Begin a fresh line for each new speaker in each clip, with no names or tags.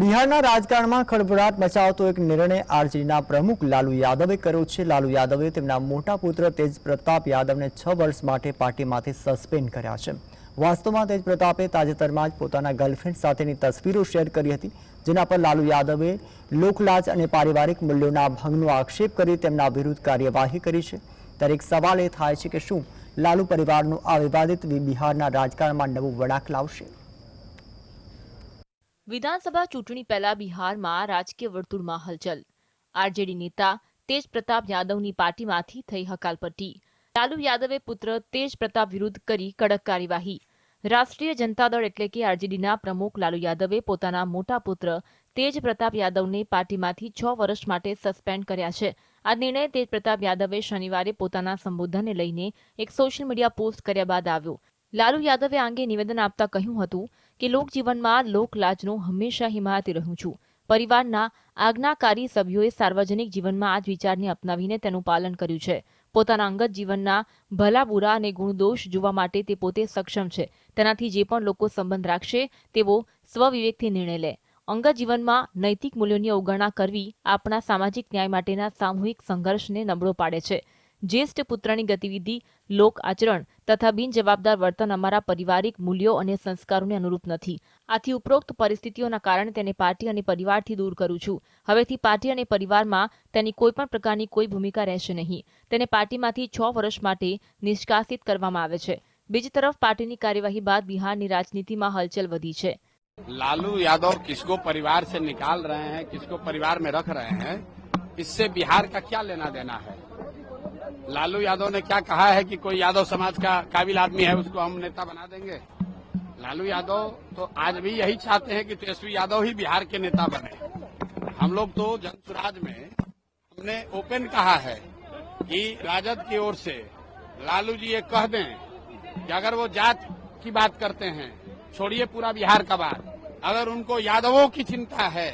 બિહારના રાજકારણમાં ખળભળાટ મચાવતો એક નિર્ણય આરજેડીના પ્રમુખ લાલુ યાદવે કર્યો છે. લાલુ યાદવે તેમના મોટા પુત્ર તેજ પ્રતાપ યાદવને છ વર્ષ માટે પાર્ટીમાંથી સસ્પેન્ડ કર્યા છે. વાસ્તવમાં તેજ પ્રતાપે તાજેતરમાં જ પોતાના ગર્લફ્રેન્ડ સાથેની તસવીરો શેર કરી હતી, જેના પર લાલુ યાદવે લોકલાજ અને પારિવારિક મૂલ્યોના ભંગનો આક્ષેપ કરી તેમના વિરુદ્ધ કાર્યવાહી કરી છે. ત્યારે એક સવાલ એ થાય છે કે શું લાલુ પરિવારનું આ વિવાદિત બિહારના રાજકારણમાં નવું વળાંક લાવશે?
વિધાનસભા ચૂંટણી પહેલા બિહારમાં રાજકીય વર્તુળમાં હલચલ. આરજેડી નેતા તેજ પ્રતાપ યાદવની પાર્ટીમાંથી થઈ હકાલપટ્ટી લાલુ યાદવે પુત્ર તેજ પ્રતાપ વિરુદ્ધ કરી કડક કાર્યવાહી. રાષ્ટ્રીય જનતા દળ એટલે કે આરજેડીના પ્રમુખ લાલુ યાદવે પોતાના મોટા પુત્ર તેજ પ્રતાપ યાદવને પાર્ટીમાંથી છ વર્ષ માટે સસ્પેન્ડ કર્યા છે. આ નિર્ણય તેજ પ્રતાપ યાદવે શનિવારે પોતાના સંબોધનને લઈને એક સોશિયલ મીડિયા પોસ્ટ કર્યા બાદ આવ્યો. લાલુ યાદવે આ અંગે નિવેદન આપતા કહ્યું હતું કે લોકજીવનમાં લોકલાજનું હંમેશા હિમાયતી રહ્યું છું. પરિવારના આજ્ઞાકારી સભ્યોએ સાર્વજનિક જીવનમાં આ જ વિચારને અપનાવીને તેનું પાલન કર્યું છે. પોતાના અંગત જીવનના ભલા, બુરા અને ગુણદોષ જોવા માટે તે પોતે સક્ષમ છે. તેનાથી જે પણ લોકો સંબંધ રાખશે તેવો સ્વવિવેકથી નિર્ણય લે. અંગત જીવનમાં નૈતિક મૂલ્યોની અવગણના કરવી આપણા સામાજિક ન્યાય માટેના સામૂહિક સંઘર્ષને નબળો પાડે છે. જ્યેષ્ઠ પુત્રની ગતિવિધિ લોક આચરણ તથા બિનજવાબદાર વર્તન અમારા પારિવારિક મૂલ્યો અને સંસ્કારોને અનુરૂપ નથી આથી ઉપરોક્ત પરિસ્થિતિઓના કારણે તેને પાર્ટી અને પરિવારથી દૂર કરું છું હવેથી પાર્ટી અને પરિવારમાં તેની કોઈ પણ પ્રકારની કોઈ ભૂમિકા રહેશે નહીં તેને પાર્ટીમાંથી છ વર્ષ માટે નિષ્કાસિત કરવામાં આવે છે બીજી તરફ પાર્ટીની કાર્યવાહી બાદ બિહારની રાજનીતિમાં હલચલ વધી છે
लालू यादव किसको परिवार से निकाल रहे हैं किसको परिवार में रख रहे हैं इससे बिहार का क्या लेना देना है लालू यादव ने क्या कहा है कि कोई यादव समाज का काबिल आदमी है, उसको हम नेता बना देंगे? लालू यादव तो आज भी यही चाहते हैं कि तेजस्वी यादव ही बिहार के नेता बने। हम लोग तो जन स्वराज में हमने ओपन कहा है कि राजद की ओर से लालू जी ये कह दें कि अगर वो जात की बात करते हैं, छोड़िए पूरा बिहार का बात। अगर उनको यादवों की चिंता है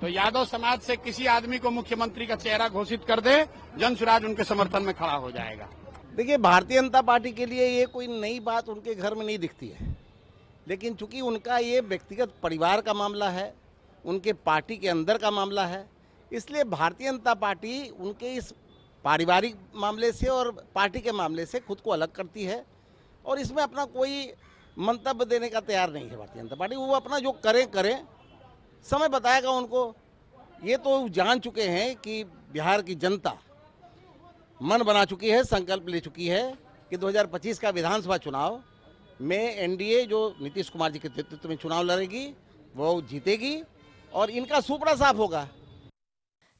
तो यादव समाज से किसी आदमी को मुख्यमंत्री का चेहरा घोषित कर दे, जन स्वराज उनके समर्थन में खड़ा हो जाएगा।
देखिए, भारतीय जनता पार्टी के लिए ये कोई नई बात उनके घर में नहीं दिखती है। लेकिन चूँकि उनका ये व्यक्तिगत परिवार का मामला है, उनके पार्टी के अंदर का मामला है, इसलिए भारतीय जनता पार्टी उनके इस पारिवारिक मामले से और पार्टी के मामले से खुद को अलग करती है और इसमें अपना कोई मंतव्य देने का तैयार नहीं है भारतीय जनता पार्टी। वो अपना जो करें करें समय बताएगा उनको ये तो जान चुके हैं कि बिहार की जनता मन बना चुकी है संकल्प ले चुकी है कि 2025 का विधानसभा चुनाव में एनडीए जो नीतीश कुमार जी के नेतृत्व में चुनाव लड़ेगी वो जीतेगी और इनका सुपड़ा साफ होगा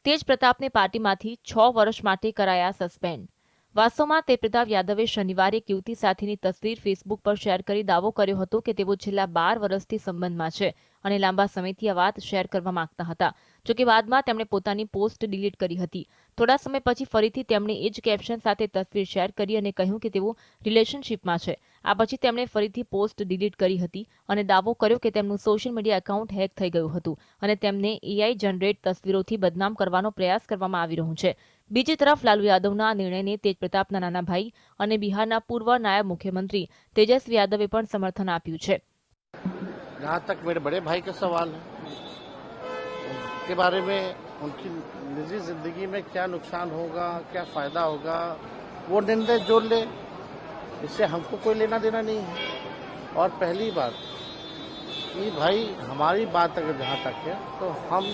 તેજ પ્રતાપને પાર્ટીમાંથી છ વર્ષ માટે કરાયા સસ્પેન્ડ વાસ્તવમાં તે પ્રતાપ યાદવે શનિવારે એક યુવતી સાથેની તસવીર ફેસબુક પર શેર કરી દાવો કર્યો હતો કે તેઓ છેલ્લા બાર વર્ષથી સંબંધમાં છે અને લાંબા સમયથી આ વાત શેર કરવા માંગતા હતા. જોકે બાદમાં તેમણે પોતાની પોસ્ટ ડિલીટ કરી હતી. થોડા સમય પછી ફરીથી તેમણે એ જ કેપ્શન સાથે તસવીર શેર કરી અને કહ્યું કે તેઓ રિલેશનશિપમાં છે. આ પછી તેમણે ફરીથી પોસ્ટ ડિલીટ કરી હતી અને દાવો કર્યો કે તેમનું સોશિયલ મીડિયા એકાઉન્ટ હેક થઈ ગયું હતું અને તેમને એઆઈ જનરેટ તસવીરોથી બદનામ કરવાનો પ્રયાસ કરવામાં આવી રહ્યો છે. બીજી તરફ લાલુ યાદવના નિર્ણયને તેજપ્રતાપના નાના ભાઈ અને બિહારના પૂર્વ નાયબ મુખ્યમંત્રી તેજસ્વી યાદવે પણ સમર્થન આપ્યું છે.
जहाँ तक मेरे बड़े भाई का सवाल है, उसके बारे में, उनकी निजी ज़िंदगी में क्या नुकसान होगा, क्या फ़ायदा होगा, वो निर्णय जोड़ ले, इससे हमको कोई लेना देना नहीं है। और पहली बात कि भाई, हमारी बात अगर जहाँ तक है तो हम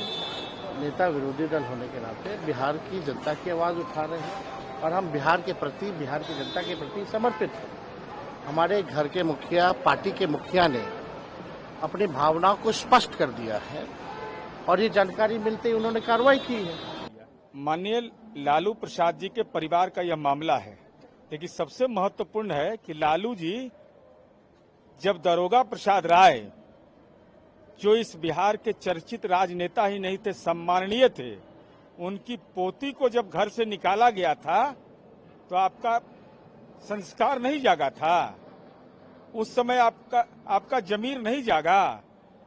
नेता विरोधी दल होने के नाते बिहार की जनता की आवाज़ उठा रहे हैं और हम बिहार के प्रति, बिहार की जनता के प्रति समर्पित हैं। हमारे घर के मुखिया, पार्टी के मुखिया ने अपनी भावनाओं को स्पष्ट कर दिया है और ये जानकारी मिलते ही उन्होंने कार्रवाई की है।
माननीय लालू प्रसाद जी के परिवार का यह मामला है। लेकिन सबसे महत्वपूर्ण है कि लालू जी, जब दरोगा प्रसाद राय, जो इस बिहार के चर्चित राजनेता ही नहीं थे, सम्माननीय थे, उनकी पोती को जब घर से निकाला गया था तो आपका संस्कार नहीं जागा था। उस समय आपका आपका जमीर नहीं जागा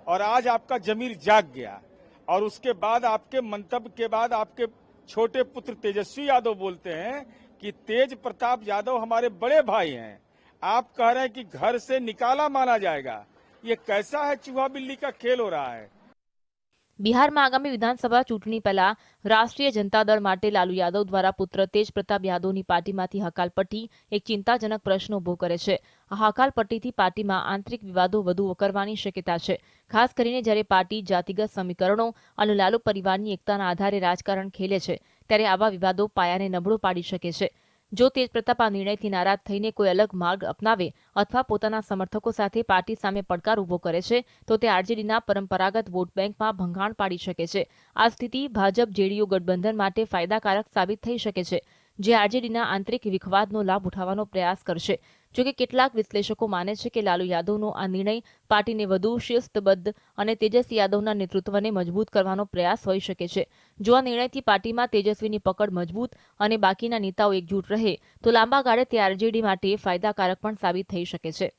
और आज आपका जमीर जाग गया। और उसके बाद आपके मंतव्य के बाद आपके छोटे पुत्र तेजस्वी यादव बोलते हैं कि तेज प्रताप यादव हमारे बड़े भाई हैं। आप कह रहे हैं कि घर से निकाला माना जाएगा। ये कैसा है चूहा बिल्ली का खेल हो रहा है?
બિહારમાં આગામી વિધાનસભા ચૂંટણી પહેલા રાષ્ટ્રીય જનતા દળ માટે લાલુ યાદવ દ્વારા પુત્ર તેજ પ્રતાપ યાદવની પાર્ટીમાંથી હકાલપટ્ટી એક ચિંતાજનક પ્રશ્ન ઊભો કરે છે. આ હકાલપટ્ટીથી પાર્ટીમાં આંતરિક વિવાદો વધુ વકરવાની શક્યતા છે. ખાસ કરીને જ્યારે પાર્ટી જાતિગત સમીકરણો અને લાલુ પરિવારની એકતાના આધારે રાજકારણ ખેલે છે, ત્યારે આવા વિવાદો પાયાને નબળો પાડી શકે છે. જો તેજ પ્રતાપ આ નિર્ણયથી નારાજ થઈને કોઈ અલગ માર્ગ અપનાવે અથવા પોતાના સમર્થકો સાથે પાર્ટી સામે પડકાર ઊભો કરે છે, તો તે આરજેડીના પરંપરાગત વોટ બેંકમાં ભંગાણ પાડી શકે છે. આ સ્થિતિ ભાજપ જેડીયુ ગઠબંધન માટે ફાયદાકારક સાબિત થઈ શકે છે. જે આરજેડીના આંતરિક વિખવાદનો લાભ ઉઠાવવાનો પ્રયાસ કરશે. જોકે કેટલાક વિશ્લેષકો માને છે કે લાલુ યાદવનો આ નિર્ણય પાર્ટીને વધુ શિસ્તબદ્ધ અને તેજસ્વી યાદવના નેતૃત્વને મજબૂત કરવાનો પ્રયાસ હોઈ શકે છે. જો આ નિર્ણયથી પાર્ટીમાં તેજસ્વીની પકડ મજબૂત અને બાકીના નેતાઓ એકજૂટ રહે, તો લાંબા ગાળે તે આરજેડી માટે ફાયદાકારક પણ સાબિત થઈ શકે છે.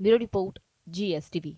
Bureau report, GSTV.